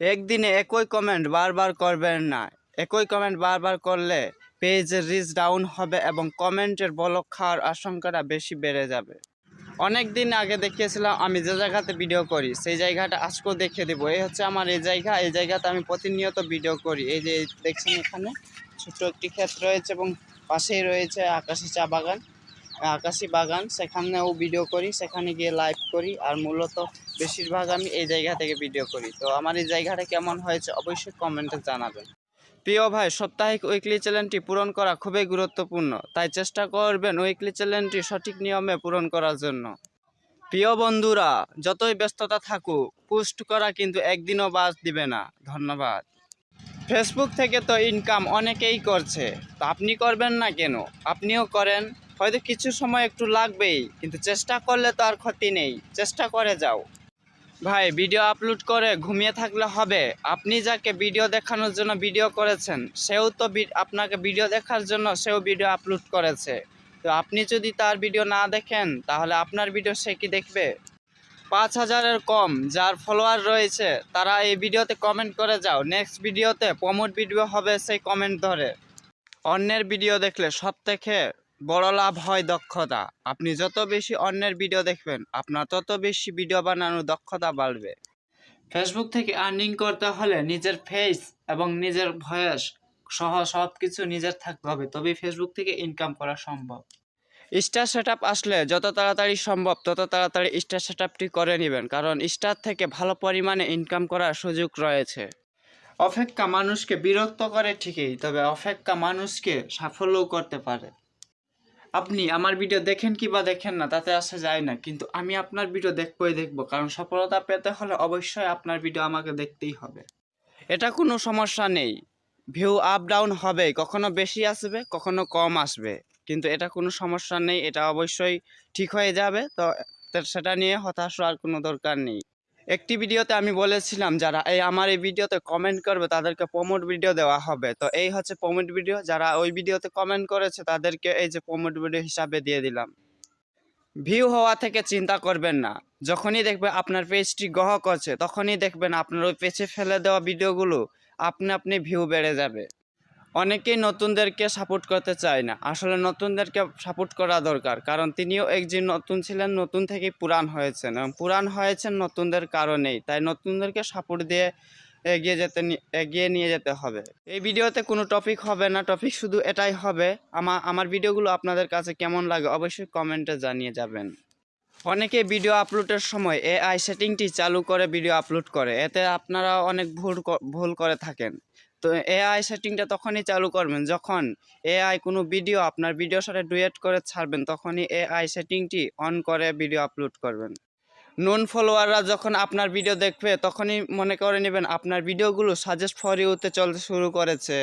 একদিনে একই কমেন্ট বারবার করবেন না। একই কমেন্ট বারবার করলে পেজের রিচ ডাউন হবে এবং কমেন্টের বলক খাওয়ার আশঙ্কাটা বেশি বেড়ে যাবে। অনেক দিন আগে দেখিয়েছিলাম, আমি যে জায়গাতে ভিডিও করি, সেই জায়গাটা আজকেও দেখিয়ে দেবো। এই হচ্ছে আমার এই জায়গা, এই জায়গাতে আমি প্রতিনিয়ত ভিডিও করি। এই যে দেখছেন এখানে, ছোট্ট একটি ক্ষেত রয়েছে এবং পাশেই রয়েছে আকাশি চা বাগান। আকাশি বাগান, সেখানেও ভিডিও করি, সেখানে গিয়ে লাইভ করি, আর মূলত বেশিরভাগ আমি এই জায়গা থেকে ভিডিও করি। তো আমার এই জায়গাটা কেমন হয়েছে অবশ্যই কমেন্টে জানাবেন। প্রিয় ভাই, সাপ্তাহিক উইকলি চ্যালেঞ্জটি পূরণ করা খুবই গুরুত্বপূর্ণ। তাই চেষ্টা করবেন উইকলি চ্যালেঞ্জটি সঠিক নিয়মে পূরণ করার জন্য। প্রিয় বন্ধুরা, যতই ব্যস্ততা থাকুক পোস্ট করা কিন্তু একদিনও বাদ দিবে না। ধন্যবাদ। ফেসবুক থেকে তো ইনকাম অনেকেই করছে। তো আপনি করবেন না কেন? আপনিও করেন। হয়তো কিছু সময় একটু লাগবেই, কিন্তু চেষ্টা করলে তো আর ক্ষতি নেই। চেষ্টা করে যাও। ভাই, ভিডিও আপলোড করে ঘুমিয়ে থাকলে হবে। আপনি যাকে ভিডিও দেখানোর জন্য ভিডিও করেছেন, সেও তো আপনাকে ভিডিও দেখার জন্য সেও ভিডিও আপলোড করেছে। তো আপনি যদি তার ভিডিও না দেখেন, তাহলে আপনার ভিডিও সে কি দেখবে? পাঁচ হাজারের কম, যার ফলোয়ার রয়েছে, তারা এই ভিডিওতে কমেন্ট করে যাও। নেক্সট ভিডিওতে প্রমোট ভিডিও হবে সেই কমেন্ট ধরে। অন্যের ভিডিও দেখলে সব থেকে বড় লাভ হয় দক্ষতা। আপনি যত বেশি অন্যের ভিডিও দেখবেন, আপনার তত বেশি ভিডিও বানানোর দক্ষতা বাড়বে। ফেসবুক থেকে আর্নিং করতে হলে নিজের ফেস এবং নিজের ভয়েস সহ সব কিছু নিজের থাকতে হবে, তবেই ফেসবুক থেকে ইনকাম করা সম্ভব। স্টার সেট আসলে যত তাড়াতাড়ি সম্ভব, তত তাড়াতাড়ি স্টার সেট করে নেবেন, কারণ স্টার থেকে ভালো পরিমাণে ইনকাম করার সুযোগ রয়েছে। অপেক্ষা মানুষকে বিরক্ত করে ঠিকই, তবে অপেক্ষা মানুষকে সাফল্যও করতে পারে। আপনি আমার ভিডিও দেখেন কি বা দেখেন না, তাতে আসা যায় না। কিন্তু আমি আপনার ভিডিও দেখবই দেখব, কারণ সফলতা পেতে হলে অবশ্যই আপনার ভিডিও আমাকে দেখতেই হবে। এটা কোনো সমস্যা নেই। ভিউ আপ ডাউন হবে, কখনো বেশি আসবে, কখনো কম আসবে। কিন্তু এটা কোনো সমস্যা নেই, এটা অবশ্যই ঠিক হয়ে যাবে, তো সেটা নিয়ে হতাশ হওয়ার কোনো দরকার নেই। একটি ভিডিওতে আমি বলেছিলাম, যারা এই আমার এই ভিডিওতে কমেন্ট করবে, তাদেরকে প্রমোট ভিডিও দেওয়া হবে। তো এই হচ্ছে প্রমোট ভিডিও যারা ওই ভিডিওতে কমেন্ট করেছে, তাদেরকে এই যে প্রমোট ভিডিও হিসাবে দিয়ে দিলাম। ভিউ হওয়া থেকে চিন্তা করবেন না। যখনই দেখবে আপনার পেজটি গ্রহ করছে, তখনই দেখবেন আপনার ওই পেজে ফেলে দেওয়া ভিডিওগুলো আপনি আপনি ভিউ বেড়ে যাবে। অনেকেই নতুনদেরকে সাপোর্ট করতে চায় না। আসলে নতুনদেরকে সাপোর্ট করা দরকার, কারণ তিনিও একজন নতুন ছিলেন, নতুন থেকেই পুরান হয়েছেন এবং পুরান হয়েছেন নতুনদের কারণেই। তাই নতুনদেরকে সাপোর্ট দিয়ে এগিয়ে যেতে এগিয়ে নিয়ে যেতে হবে। এই ভিডিওতে কোনো টপিক হবে না টপিক শুধু এটাই হবে আমার আমার ভিডিওগুলো আপনাদের কাছে কেমন লাগে অবশ্যই কমেন্টে জানিয়ে যাবেন। অনেকে ভিডিও আপলোডের সময় এআই সেটিংটি চালু করে ভিডিও আপলোড করে। এতে আপনারা অনেক ভুল ভুল করে থাকেন। তো এআই সেটিংটা তখনই চালু করবেন। যখন এআই কোনো ভিডিও আপনার ভিডিওর সাথে ডুয়েট করে ছাড়বেন, তখনই এআই সেটিংটি অন করে ভিডিও আপলোড করবেন। নন ফলোয়াররা যখন আপনার ভিডিও দেখবে, তখনই মনে করে নেবেন, আপনার ভিডিওগুলো সাজেস্ট ফর ইউতে চলতে শুরু করেছে।